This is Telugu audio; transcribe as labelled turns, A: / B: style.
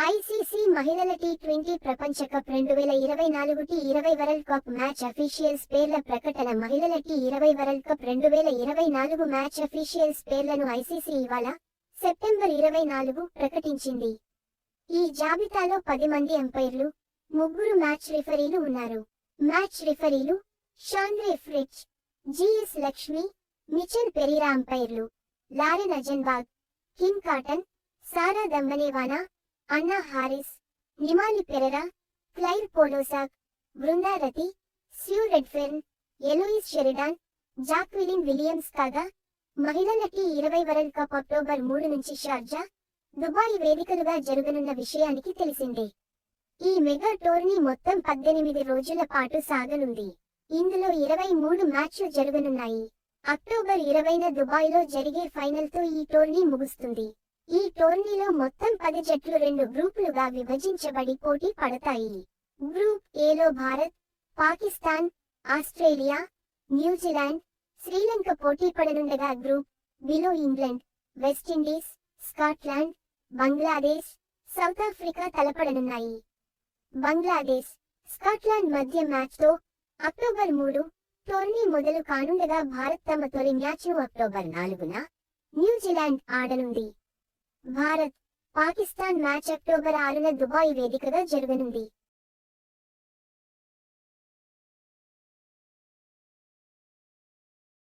A: ఐసీసీ మహిళల టీ ట్వంటీ ప్రపంచ కప్ రెండు వేల ఇరవై నాలుగు టీ ఇరవై వరల్డ్ కప్ మ్యాచ్ అఫీషియల్స్ పేర్ల ప్రకటన మహిళల టీ ఇరవై వరల్డ్ కప్ రెండు వేల ఇరవై నాలుగు మ్యాచ్ అఫీషియల్స్ పేర్లను ఐసీసీ ఇవాళ సెప్టెంబర్ ఇరవై నాలుగు ప్రకటించింది. ఈ జాబితాలో పది మంది అంపైర్లు ముగ్గురు మ్యాచ్ రిఫరీలు ఉన్నారు. Match రిఫరీలు Shandre Fritz GS Lakshmi Michelle Pereira అంపైర్లు Lauren Agenbag Kim Cotton Sarah Dambanewana Anna Harris Nimali Perera Claire Polosak Vrinda Rathi Sue Redfern Eloise Sheridan Jacqueline Williams కాగా మహిళల టీ ఇరవై వరల్డ్ కప్ అక్టోబర్ మూడు నుంచి షార్జా దుబాయ్ వేదికలుగా జరగనున్న విషయానికి తెలిసిందే. ఈ మెగా టోర్నీ మొత్తం పద్దెనిమిది రోజుల పాటు సాగనుంది. ఇందులో ఇరవై మూడు మ్యాచ్లు జరగనున్నాయి. అక్టోబర్ ఇరవైన దుబాయ్లో జరిగే ఫైనల్తో ఈ టోర్నీ ముగుస్తుంది. ఈ టోర్నీలో మొత్తం పది జట్లు రెండు గ్రూపులుగా విభజించబడి పోటీ పడతాయి. గ్రూప్ ఏలో Bharat Pakistan Australia New Zealand Sri Lanka పోటీ పడనుండగా group below England West Indies Scotland Bangladesh South Africa తలపడనున్నాయి. Bangladesh Scotland మధ్య మ్యాచ్తో అక్టోబర్ మూడు టోర్నీ మొదలు కానుండగా భారత్ తమ తొలి మ్యాచ్ను అక్టోబర్ నాలుగున న్యూజిలాండ్ ఆడనుంది. భారత్ పాకిస్తాన్ మ్యాచ్ అక్టోబర్ ఆరున దుబాయ్ వేదికగా జరగనుంది.